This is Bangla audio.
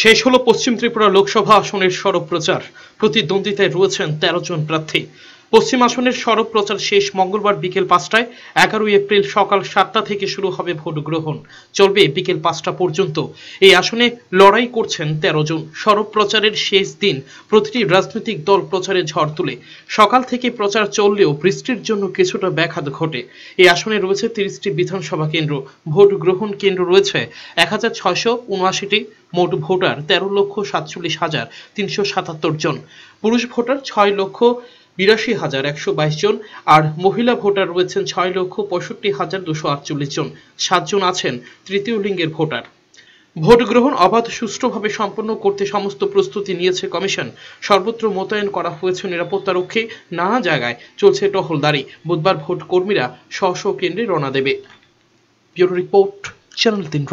শেষ হলো পশ্চিম ত্রিপুরা লোকসভা আসনের সড়ক প্রচার। প্রতিদ্বন্দ্বিতায় রয়েছেন তেরো জন প্রার্থী। পশ্চিম আসনের সড়ক প্রচার শেষ মঙ্গলবার বিকেল পাঁচটায়। এগারোই এপ্রিল সকাল সাতটা থেকে শুরু হবে ভোট গ্রহণ। চলবে বিকেল পাঁচটা পর্যন্ত। এই আসনে লড়াই করছেন তেরো জন। সড়ক প্রচারের শেষ দিন প্রতিটি রাজনৈতিক দল প্রচারে ঝড় তুলে। সকাল থেকে প্রচার চললেও বৃষ্টির জন্য কিছুটা ব্যাঘাত ঘটে। এই আসনে রয়েছে তিরিশটি বিধানসভা কেন্দ্র। ভোট গ্রহণ কেন্দ্র রয়েছে এক হাজার ছয়শো উনআশিটি। মোট ভোটার তেরো লক্ষ সাতচল্লিশ হাজার তিনশো সাতাত্তর জন। পুরুষ ভোটার ছয় লক্ষ বিরাশি হাজার একশো বাইশ জন, আর মহিলা ভোটার রয়েছেন ছয় লক্ষ পঁয়ষট্টি হাজার দুশো আটচল্লিশ জন। সাতজন আছেন তৃতীয় লিঙ্গের ভোটার। ভোট গ্রহণ অবাধ, সুষ্ঠুভাবে সম্পন্ন করতে সমস্ত প্রস্তুতি নিয়েছে কমিশন। সর্বত্র মোতায়েন করা হয়েছে নিরাপত্তারক্ষী নানা জায়গায় চলছে টহলদারি। বুধবার ভোট কর্মীরা স্ব কেন্দ্রে রওনা দেবে। ব্যুরো রিপোর্ট, চ্যানেল তিন